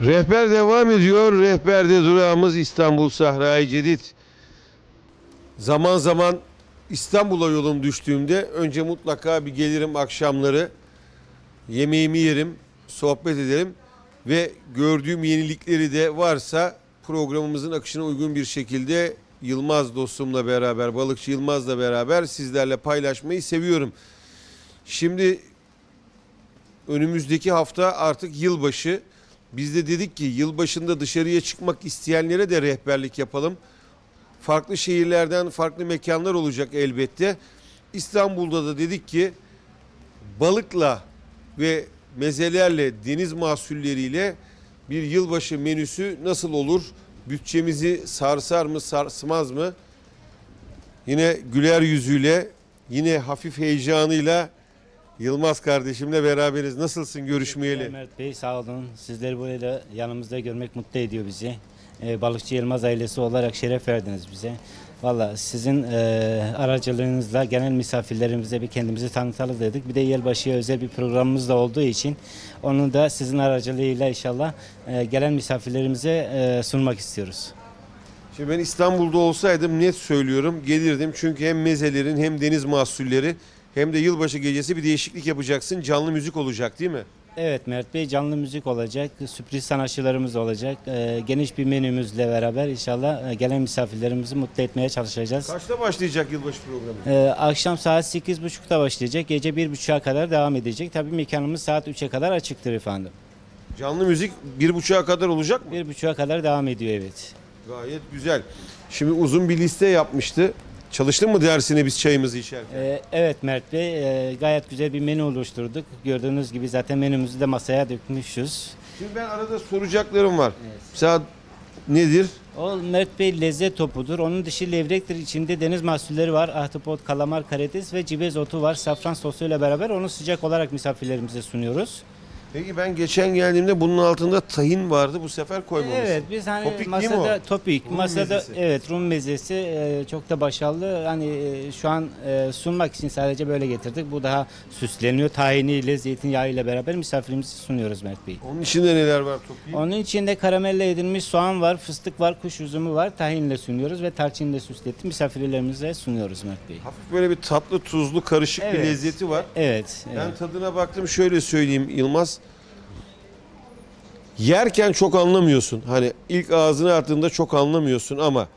Rehber devam ediyor. Rehberde durağımız İstanbul Sahra-i Cedid. Zaman zaman İstanbul'a yolum düştüğümde önce mutlaka bir gelirim akşamları. Yemeğimi yerim, sohbet ederim ve gördüğüm yenilikleri de varsa programımızın akışına uygun bir şekilde Yılmaz dostumla beraber, balıkçı Yılmaz'la beraber sizlerle paylaşmayı seviyorum. Şimdi önümüzdeki hafta artık yılbaşı. Biz de dedik ki yılbaşında dışarıya çıkmak isteyenlere de rehberlik yapalım. Farklı şehirlerden farklı mekanlar olacak elbette. İstanbul'da da dedik ki balıkla ve mezelerle, deniz mahsulleriyle bir yılbaşı menüsü nasıl olur? Bütçemizi sarsar mı, sarsmaz mı? Yine güler yüzüyle, yine hafif heyecanıyla Yılmaz kardeşimle beraberiz. Nasılsın görüşmeyeli? Mert Bey sağ olun. Sizleri burada yanımızda görmek mutlu ediyor bizi. Ee, Balıkçı Yılmaz ailesi olarak şeref verdiniz bize. Valla sizin e, aracılığınızla genel misafirlerimize bir kendimizi tanıtalım dedik. Bir de yılbaşıya özel bir programımız da olduğu için onu da sizin aracılığıyla inşallah e, gelen misafirlerimize e, sunmak istiyoruz. Şimdi ben İstanbul'da olsaydım net söylüyorum gelirdim. Çünkü hem mezelerin hem deniz mahsulleri hem de yılbaşı gecesi bir değişiklik yapacaksın. Canlı müzik olacak değil mi? Evet Mert Bey canlı müzik olacak, sürpriz sanatçılarımız olacak. E, geniş bir menümüzle beraber inşallah e, gelen misafirlerimizi mutlu etmeye çalışacağız. Kaçta başlayacak yılbaşı programı? Ee, akşam saat 8.30'da başlayacak. Gece 1.30'a kadar devam edecek. Tabii mekanımız saat 3'e kadar açıktır efendim. Canlı müzik bir buçuğa kadar olacak mı? 1.30'a kadar devam ediyor evet. Gayet güzel. Şimdi uzun bir liste yapmıştı. Çalıştın mı dersine biz çayımızı içerken? Ee, evet Mert Bey e, gayet güzel bir menü oluşturduk. Gördüğünüz gibi zaten menümüzü de masaya dökmüşüz. Şimdi ben arada soracaklarım var. Mesela nedir? O Mert Bey lezzet topudur. Onun dışı levrektir. İçinde deniz mahsulleri var. Ahtapot, kalamar, karides ve cibez otu var. Safran sosuyla beraber onu sıcak olarak misafirlerimize sunuyoruz. Peki ben geçen geldiğimde bunun altında tahin vardı. Bu sefer koymamışsın. Evet biz hani Topik değil mi masada topik Rum masada mezesi. evet Rum mezesi e, çok da başarılı. Hani e, şu an e, sunmak için sadece böyle getirdik. Bu daha süsleniyor. Tahiniyle, zeytinyağıyla beraber misafirimizi sunuyoruz Mert Bey. Onun içinde neler var Topi? Onun içinde karamelle edilmiş soğan var, fıstık var, kuş üzümü var. Tahinle sunuyoruz ve tarçınla süsletip misafirlerimize sunuyoruz Mert Bey. Hafif böyle bir tatlı tuzlu karışık bir Evet. lezzeti var. Evet. Ben evet. tadına baktım şöyle söyleyeyim Yılmaz. Yerken çok anlamıyorsun. Hani ilk ağzına attığında çok anlamıyorsun ama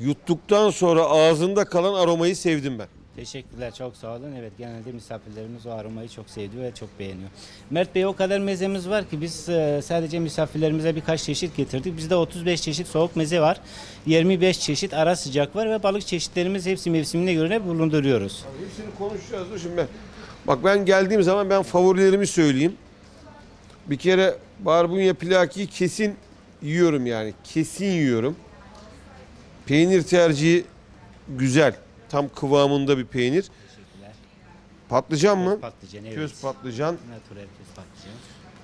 yuttuktan sonra ağzında kalan aromayı sevdim ben. Teşekkürler çok sağ olun. Evet genelde misafirlerimiz o aromayı çok sevdi ve çok beğeniyor. Mert Bey o kadar mezemiz var ki biz e, sadece misafirlerimize birkaç çeşit getirdik. Bizde 35 çeşit soğuk meze var. 25 çeşit ara sıcak var ve balık çeşitlerimiz hepsi mevsimine göre bulunduruyoruz. Hepsini konuşacağız. Dur şimdi ben. Bak ben geldiğim zaman ben favorilerimi söyleyeyim. Bir kere barbunya plaki kesin yiyorum yani. Kesin yiyorum. Peynir tercihi güzel. Tam kıvamında bir peynir. Teşekkürler. Patlıcan mı? Köz patlıcan evet. Köz patlıcan. Natürel köz patlıcan.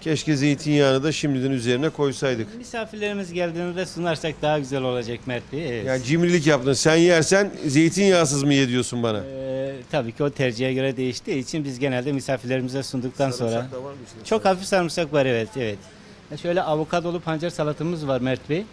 Keşke zeytinyağını da şimdiden üzerine koysaydık. Misafirlerimiz geldiğinde sunarsak daha güzel olacak Mert Bey. Evet. Yani cimrilik yaptın. Sen yersen zeytinyağsız mı ye diyorsun bana? Ee, tabii ki o tercihe göre değiştiği için biz genelde misafirlerimize sunduktan sonra Sarımsak da var mı içinde? Çok hafif sarımsak var evet evet. E, Şöyle avokadolu pancar salatamız var Mert Bey.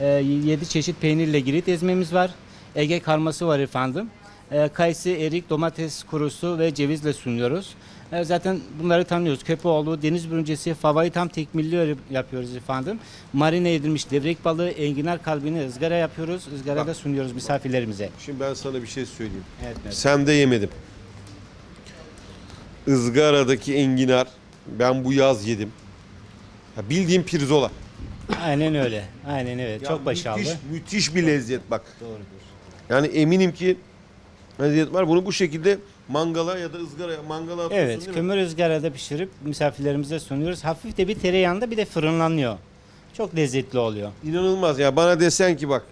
7 çeşit peynirle girit ezmemiz var. Ege karması var efendim. E, kayısı, erik, domates kurusu ve cevizle sunuyoruz. E, zaten bunları tanıyoruz. Köpoğlu, deniz börülcesi, favayı tam tekmilli yapıyoruz efendim. Marine edilmiş devrek balığı, enginar kalbini ızgara yapıyoruz. Izgarada sunuyoruz misafirlerimize. Şimdi ben sana bir şey söyleyeyim. Evet Bey. Sen de yemedim. Izgaradaki enginar ben bu yaz yedim. Ya bildiğim pirzola. Aynen öyle. Aynen evet. Ya Çok başarılı. Müthiş, müthiş bir lezzet bak. Doğrudur. Yani eminim ki lezzet var. Bunu bu şekilde mangala ya da ızgaraya mangala atıyorsun Evet, değil mi? kömür ızgarada pişirip misafirlerimize sunuyoruz. Hafif de bir tereyağında bir de fırınlanıyor. Çok lezzetli oluyor. İnanılmaz ya. Bana desen ki bak.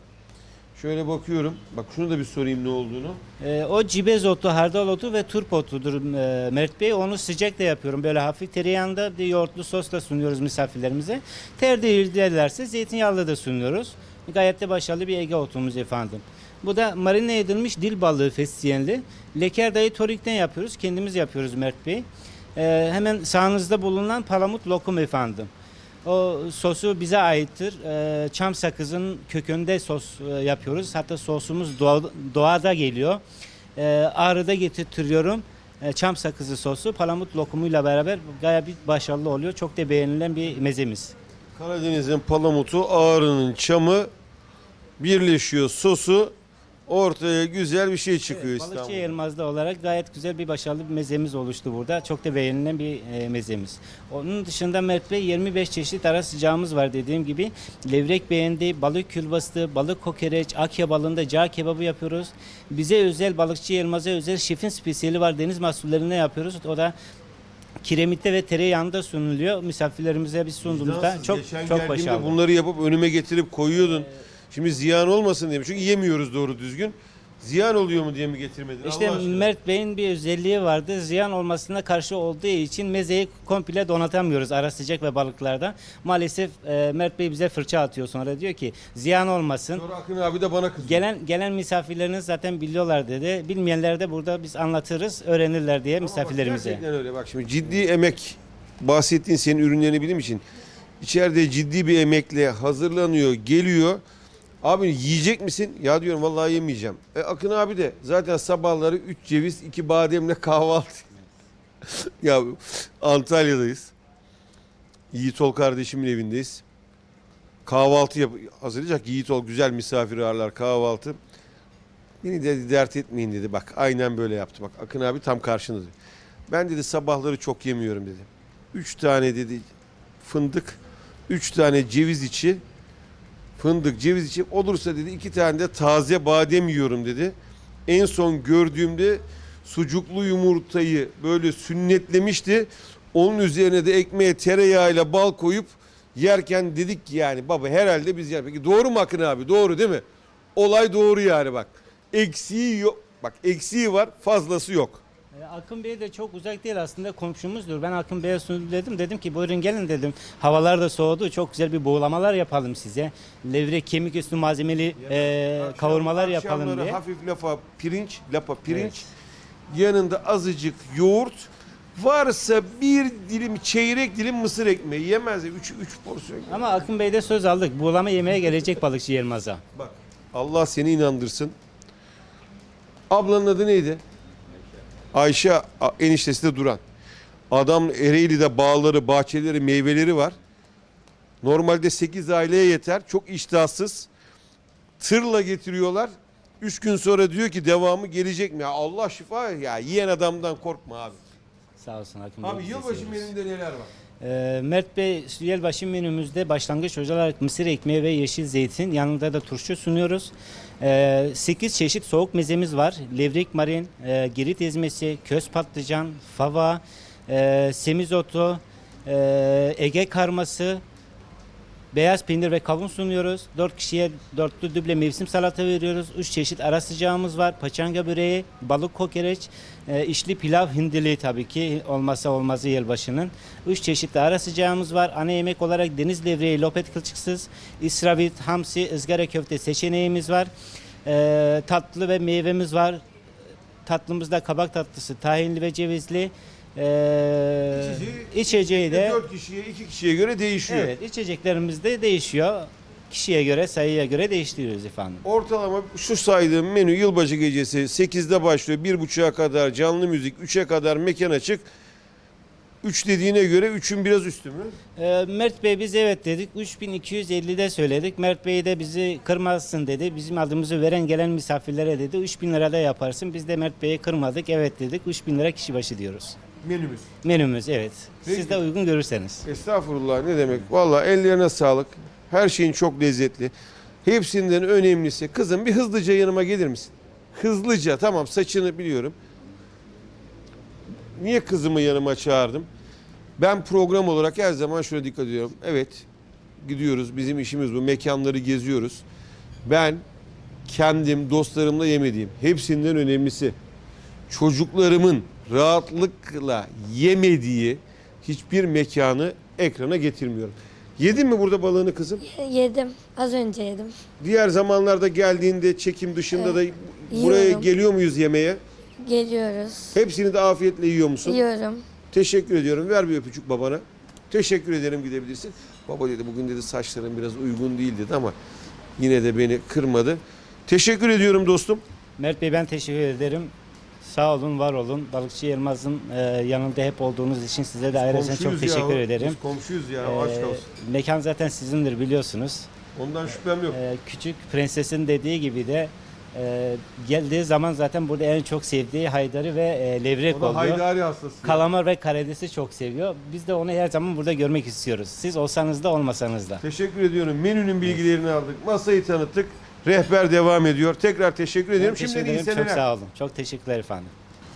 Şöyle bakıyorum. Bak şunu da bir sorayım ne olduğunu. Ee, o cibez otu, hardal otu ve turp otudur e, Mert Bey. Onu sıcak da yapıyorum. Böyle hafif tereyağında bir yoğurtlu sosla sunuyoruz misafirlerimize. Tercih ederlerse zeytinyağlı da sunuyoruz. Gayet de başarılı bir Ege otumuz efendim. Bu da marine edilmiş dil balığı fesleğenli. Lekerdayı torikten yapıyoruz. Kendimiz yapıyoruz Mert Bey. Ee, hemen sağınızda bulunan palamut lokum efendim. O sosu bize aittir. Ee, çam sakızın kökünde sos e, yapıyoruz. Hatta sosumuz doğa- doğada geliyor. Ee, Ağrı'da getirtiyorum. Ee, çam sakızı sosu palamut lokumuyla beraber gayet bir başarılı oluyor. Çok da beğenilen bir mezemiz. Karadeniz'in palamutu, Ağrı'nın çamı birleşiyor sosu. Ortaya güzel bir şey çıkıyor Evet, İstanbul'da. Balıkçı Elmaz'da olarak gayet güzel bir başarılı bir mezemiz oluştu burada. Çok da beğenilen bir e, mezemiz. Onun dışında Mert Bey 25 çeşit ara sıcağımız var dediğim gibi. Levrek beğendi, balık külbastı, balık kokoreç, akya balığında cağ kebabı yapıyoruz. Bize özel Balıkçı Elmaz'a özel şefin spesiyeli var. Deniz mahsullerine yapıyoruz. O da kiremitte ve tereyağında sunuluyor. Misafirlerimize biz sunduğumuzda çok Geçen çok geldiğimde başarılı. bunları yapıp önüme getirip koyuyordun. Şimdi ziyan olmasın diye mi? Çünkü yemiyoruz doğru düzgün. Ziyan oluyor mu diye mi getirmedin? İşte Allah aşkına. Mert Bey'in bir özelliği vardı. Ziyan olmasına karşı olduğu için mezeyi komple donatamıyoruz ara sıcak ve balıklarda. Maalesef e, Mert Bey bize fırça atıyor sonra diyor ki ziyan olmasın. Sonra Akın abi de bana kızıyor. Gelen gelen misafirleriniz zaten biliyorlar dedi. Bilmeyenler de burada biz anlatırız, öğrenirler diye Ama bak misafirlerimize. Gerçekten öyle bak şimdi ciddi emek bahsettiğin senin ürünlerini bilim için içeride ciddi bir emekle hazırlanıyor, geliyor. Abi yiyecek misin? Ya diyorum vallahi yemeyeceğim. E Akın abi de zaten sabahları 3 ceviz 2 bademle kahvaltı. ya Antalya'dayız. Yiğitol kardeşimin evindeyiz. Kahvaltı yap hazırlayacak. Yiğitol güzel misafir ağırlar kahvaltı. Beni dedi dert etmeyin dedi. Bak aynen böyle yaptı. Bak Akın abi tam karşında. Ben dedi sabahları çok yemiyorum dedi. Üç tane dedi fındık, üç tane ceviz içi, fındık, ceviz içi olursa dedi iki tane de taze badem yiyorum dedi. En son gördüğümde sucuklu yumurtayı böyle sünnetlemişti. Onun üzerine de ekmeğe tereyağıyla bal koyup yerken dedik ki yani baba herhalde biz yer. Peki doğru mu Akın abi? Doğru değil mi? Olay doğru yani bak. Eksiği yok. Bak eksiği var fazlası yok. E, Akın Bey de çok uzak değil aslında komşumuzdur. Ben Akın Bey'e söyledim dedim ki buyurun gelin dedim. Havalar da soğudu çok güzel bir buğulamalar yapalım size. Levrek kemik üstü malzemeli e, Akşam- kavurmalar yapalım akşamları diye. hafif lafa pirinç, lapa pirinç. Yanında azıcık yoğurt. Varsa bir dilim çeyrek dilim mısır ekmeği yemez. Üç, üç porsiyon. Ama Akın Bey'de söz aldık. Buğulama yemeğe gelecek balıkçı Yılmaz'a. Bak Allah seni inandırsın. Ablanın adı neydi? Ayşe eniştesi de Duran. Adam Ereğli'de bağları, bahçeleri, meyveleri var. Normalde 8 aileye yeter. Çok iştahsız. Tırla getiriyorlar. 3 gün sonra diyor ki devamı gelecek mi? Ya Allah şifa ya yiyen adamdan korkma abi. Sağ olsun Bey. Abi yılbaşı menüde neler var? Ee, Mert Bey yılbaşı menümüzde başlangıç olarak mısır ekmeği ve yeşil zeytin yanında da turşu sunuyoruz. Ee, 8 çeşit soğuk mezemiz var. Levrek marin, e, girit ezmesi, köz patlıcan, fava, e, semizotu, e, Ege karması, Beyaz peynir ve kavun sunuyoruz. 4 kişiye dörtlü düble mevsim salata veriyoruz. 3 çeşit ara sıcağımız var. Paçanga böreği, balık kokoreç, e, içli pilav hindili tabii ki olmazsa olmazı yılbaşının. 3 çeşitli ara sıcağımız var. Ana yemek olarak deniz levreği, lopet kılçıksız, isravit, hamsi, ızgara köfte seçeneğimiz var. E, tatlı ve meyvemiz var. Tatlımızda kabak tatlısı, tahinli ve cevizli. E, İçeceği- içeceği de 4 kişiye 2 kişiye göre değişiyor. Evet, içeceklerimiz de değişiyor. Kişiye göre, sayıya göre değiştiriyoruz efendim. Ortalama şu saydığım menü yılbaşı gecesi 8'de başlıyor. 1.30'a kadar canlı müzik, 3'e kadar mekan açık. 3 dediğine göre 3'ün biraz üstü mü? Ee, Mert Bey biz evet dedik. 3250'de söyledik. Mert Bey de bizi kırmazsın dedi. Bizim adımızı veren gelen misafirlere dedi. 3000 lirada yaparsın. Biz de Mert Bey'i kırmadık. Evet dedik. 3000 lira kişi başı diyoruz. Menümüz. Menümüz evet. Peki. Siz de uygun görürseniz. Estağfurullah ne demek. Valla ellerine sağlık. Her şeyin çok lezzetli. Hepsinden önemlisi. Kızım bir hızlıca yanıma gelir misin? Hızlıca tamam saçını biliyorum. Niye kızımı yanıma çağırdım? Ben program olarak her zaman şöyle dikkat ediyorum. Evet gidiyoruz bizim işimiz bu mekanları geziyoruz. Ben kendim dostlarımla yemediğim hepsinden önemlisi çocuklarımın rahatlıkla yemediği hiçbir mekanı ekrana getirmiyorum. Yedin mi burada balığını kızım? Yedim. Az önce yedim. Diğer zamanlarda geldiğinde çekim dışında da buraya yiyorum. geliyor muyuz yemeğe? Geliyoruz. Hepsini de afiyetle yiyor musun? Yiyorum. Teşekkür ediyorum. Ver bir öpücük babana. Teşekkür ederim gidebilirsin. Baba dedi bugün dedi saçların biraz uygun değil dedi ama yine de beni kırmadı. Teşekkür ediyorum dostum. Mert Bey ben teşekkür ederim. Sağ olun, var olun. Balıkçı Yılmaz'ın e, yanında hep olduğunuz için size de ayrıca çok teşekkür yahu. ederim. Biz komşuyuz ya Ee, aşk olsun. mekan zaten sizindir biliyorsunuz. Ondan şüphem yok. Ee, küçük prensesin dediği gibi de e, geldiği zaman zaten burada en çok sevdiği haydari ve e, levrek oluyor. Haydari hastası. ya. Kalamar ve karidesi çok seviyor. Biz de onu her zaman burada görmek istiyoruz. Siz olsanız da olmasanız da. Teşekkür ediyorum. Menünün bilgilerini aldık. Masayı tanıttık. Rehber devam ediyor. Tekrar teşekkür iyi ederim. Çok seneler. sağ olun. Çok teşekkürler efendim.